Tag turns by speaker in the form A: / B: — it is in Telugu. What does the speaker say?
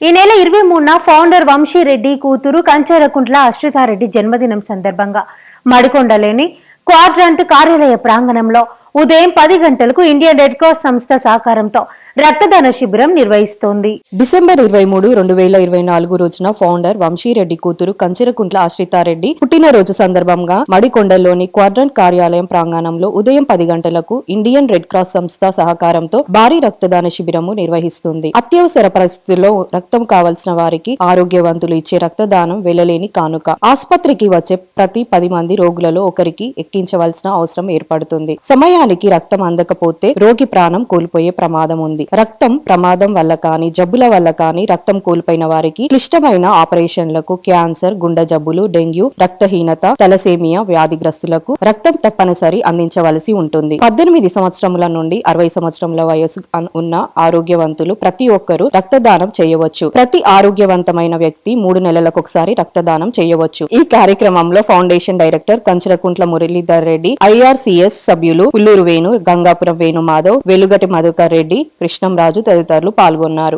A: ఈ నెల ఇరవై మూడున ఫౌండర్ వంశీరెడ్డి కూతురు కంచారకుంట్ల అశ్రితారెడ్డి జన్మదినం సందర్భంగా మడికొండలేని క్వాడ్రంట్ కార్యాలయ ప్రాంగణంలో ఉదయం పది గంటలకు ఇండియన్ రెడ్ క్రాస్ సంస్థ సహకారంతో రక్తదాన శిబిరం నిర్వహిస్తోంది.
B: డిసెంబర్ ఇరవై మూడు రెండు వేల ఇరవై నాలుగు రోజున ఫౌండర్ వంశీరెడ్డి కూతురు కంచెరకుంట్ల ఆశ్రితారెడ్డి పుట్టినరోజు సందర్భంగా మడికొండలోని క్వాడ్రంట్ కార్యాలయం ప్రాంగణంలో ఉదయం పది గంటలకు ఇండియన్ రెడ్ క్రాస్ సంస్థ సహకారంతో భారీ రక్తదాన శిబిరము నిర్వహిస్తుంది. అత్యవసర పరిస్థితుల్లో రక్తం కావలసిన వారికి ఆరోగ్యవంతులు ఇచ్చే రక్తదానం వెళ్ళలేని కానుక. ఆసుపత్రికి వచ్చే ప్రతి పది మంది రోగులలో ఒకరికి ఎక్కించవలసిన అవసరం ఏర్పడుతుంది. సమయానికి రక్తం అందకపోతే రోగి ప్రాణం కోల్పోయే ప్రమాదం ఉంది. రక్తం ప్రమాదం వల్ల కానీ జబ్బుల వల్ల కానీ రక్తం కోల్పోయిన వారికి క్లిష్టమైన ఆపరేషన్లకు క్యాన్సర్ గుండె జబ్బులు డెంగ్యూ రక్తహీనత తలసేమియా వ్యాధిగ్రస్తులకు రక్తం తప్పనిసరి అందించవలసి ఉంటుంది. పద్దెనిమిది సంవత్సరముల నుండి అరవై సంవత్సరముల వయసు ఉన్న ఆరోగ్యవంతులు ప్రతి ఒక్కరూ రక్తదానం చేయవచ్చు. ప్రతి ఆరోగ్యవంతమైన వ్యక్తి మూడు నెలలకు ఒకసారి రక్తదానం చేయవచ్చు. ఈ కార్యక్రమంలో foundation director Kancharakuntla Muralidhar Reddy IRCS సభ్యులు పుల్లూరు వేణు గంగాపురం వేణు మాధవ్ వెలుగటి మధుకర్ రెడ్డి కృష్ణంరాజు తదితరులు పాల్గొన్నారు.